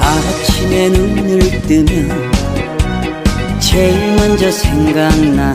아침에 눈을 뜨면 제일 먼저 생각나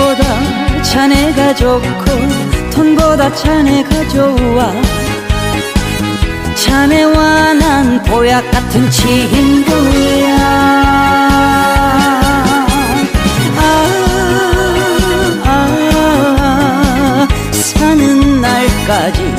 자식보다 자네가 좋고 돈보다 자네가 좋아. 자네와 난 보약 같은 친구야. 아, 아, 사는 날까지